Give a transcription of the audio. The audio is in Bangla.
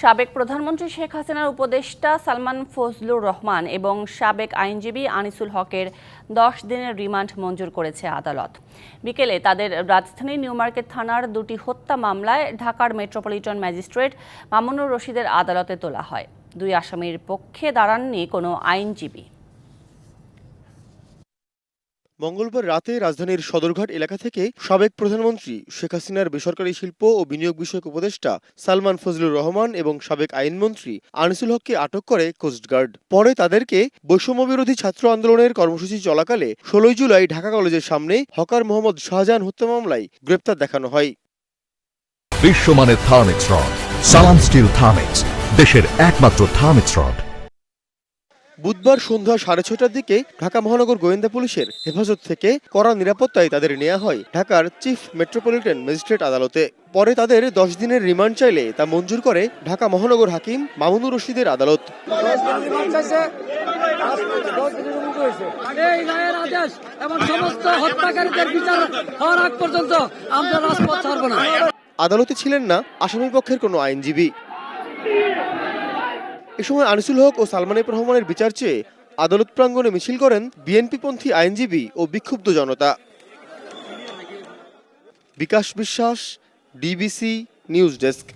সাবেক প্রধানমন্ত্রী শেখ হাসিনার উপদেষ্টা সালমান ফজলুর রহমান এবং সাবেক আইনজীবী আনিসুল হকের দশ দিনের রিমান্ড মঞ্জুর করেছে আদালত। বিকেলে তাদের রাজধানী নিউমার্কেট থানার দুটি হত্যা মামলায় ঢাকার মেট্রোপলিটন ম্যাজিস্ট্রেট মামুনুর রশিদের আদালতে তোলা হয়। দুই আসামির পক্ষে দাঁড়াননি কোনো আইনজীবী। মঙ্গলবার রাতে রাজধানীর সদরঘাট এলাকা থেকে সাবেক প্রধানমন্ত্রী শেখ হাসিনার বেসরকারি শিল্প ও বিনিয়োগ বিষয়ক উপদেষ্টা সালমান ফজলুর রহমান এবং সাবেক আইনমন্ত্রী আনিসুল হককে আটক করে কোস্টগার্ড পরে তাদেরকে বৈষম্যবিরোধী ছাত্র আন্দোলনের কর্মসূচি চলাকালে ষোলোই জুলাই ঢাকা কলেজের সামনে হকার মোহাম্মদ শাহজাহান হত্যা মামলায় গ্রেপ্তার দেখানো হয়। বিশ্বমানের Thermex rod, Salam steel Thermex, দেশের একমাত্র থার্মিক্স রড। বুধবার সন্ধ্যা সাড়ে ছটার দিকে ঢাকা মহানগর গোয়েন্দা পুলিশের হেফাজত থেকে কড়া নিরাপত্তায় তাদের নেওয়া হয় ঢাকার চিফ মেট্রোপলিটন ম্যাজিস্ট্রেট আদালতে। পরে তাদের দশ দিনের রিমান্ড চাইলে তা মঞ্জুর করে ঢাকা মহানগর হাকিম মামুনুর রশিদের আদালত। আদালতে ছিলেন না আসামি পক্ষের কোনো আইনজীবী। এ সময় আনিসুল হক ও সালমান রহমানের বিচার চেয়ে আদালত প্রাঙ্গণে মিছিল করেন বিএনপিপন্থী আইনজীবী ও বিক্ষুব্ধ জনতা। বিকাশ বিশ্বাস, ডিবিসি নিউজ ডেস্ক।